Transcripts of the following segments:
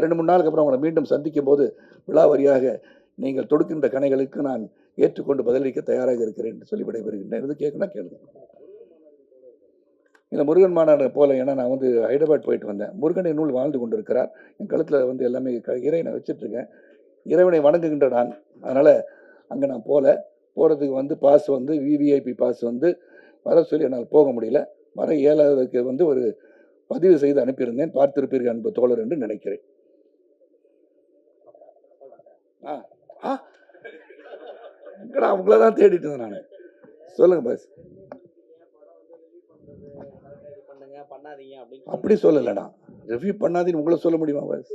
ரெண்டு மூணு நாளுக்கு அப்புறம் உங்களை மீண்டும் சந்திக்கும் போது விழாவரியாக நீங்கள் தொடுக்கின்ற கணைகளுக்கு நான் ஏற்றுக்கொண்டு பதிலளிக்க தயாராக இருக்கிறேன் என்று சொல்லி விடைபெறுகின்றேன். இது கேட்கணும் கேளுங்க. இந்த முருகன் மாநாடு போல ஏன்னா நான் வந்து ஹைதராபாத் போயிட்டு வந்தேன். முருகனை நூல் வாழ்ந்து கொண்டிருக்கிறார். என் கழுத்தில் வந்து எல்லாமே க- நான் வச்சிட்ருக்கேன். இறைவனை வணங்குகின்ற நான். அதனால் அங்கே நான் போகல போகிறதுக்கு வந்து பாஸ் வந்து விவிஐபி பாஸ் வந்து வர சொல்லி என்னால் போக முடியல. வர ஏழாவதுக்கு வந்து ஒரு பதிவு செய்து அனுப்பியிருந்தேன். பார்த்திருப்பீர்கள் அன்பு தோழர் என்று நினைக்கிறேன். ஆ எங்கடா அவங்கள தான் தேடிட்டு இருந்தேன் நான். சொல்லுங்க பாஸ் அப்படி சொல்லலடா. ரிவ்யூ பண்ணாதீன்னு உங்களை சொல்ல முடியுமா பாஸ்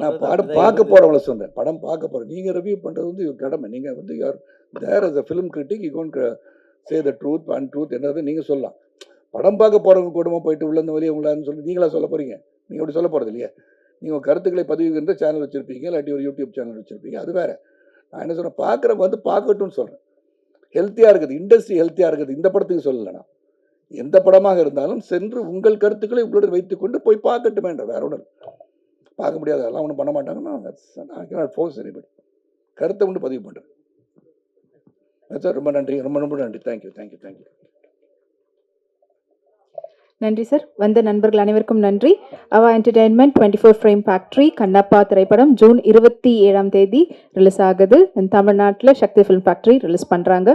நான் படம் பார்க்க. போறவங்கள சொன்னேன். படம் பார்க்க போறேன். நீங்க ரிவ்யூ பண்றது வந்து கடமை. நீங்க வந்து யார் there as a film critic you can say the truth and truth என்னது நீங்க சொல்லலாம். படம் பார்க்க போறவங்க கூடமா போயிட்டு உள்ள இந்த வழி உங்களான்னு சொல்லி நீங்களா சொல்ல போறீங்க? நீங்க அப்படி சொல்ல போறது இல்லையா? நீங்கள் கருத்துக்களை பதிவுகின்ற சேனல் வச்சுருப்பீங்க இல்லாட்டி ஒரு யூடியூப் சேனல் வச்சிருப்பீங்க அது வேறு. நான் என்ன சொல்கிறேன் பார்க்குறவங்க வந்து பார்க்கட்டும்னு சொல்கிறேன் ஹெல்த்தியாக இருக்குது இண்டஸ்ட்ரி ஹெல்த்தியாக இருக்குது இந்த படத்துக்கு சொல்லல நான். எந்த படமாக இருந்தாலும் சென்று உங்கள் கருத்துக்களை உங்களுடன் வைத்துக்கொண்டு போய் பார்க்கட்டுமேன்ற வேற ஒன்றும் பார்க்க முடியாது அதெல்லாம் ஒன்றும் பண்ண மாட்டாங்கன்னா ஃபோர்ஸ் எனிபடி கருத்தை கொண்டு பதிவு பண்ணுறேன். சார் ரொம்ப நன்றி ரொம்ப ரொம்ப நன்றி. Thank you thank you thank you நன்றி சார் வந்த நண்பர்கள் அனைவருக்கும் நன்றி. AVA entertainment twenty four frame factory Kannappa திரைப்படம் ஜூன் இருபத்தி ஏழாம் தேதி ரிலீஸ் ஆகுது. தமிழ்நாட்டில் சக்தி ஃபிலிம் ஃபேக்ட்ரி ரிலீஸ் பண்ணுறாங்க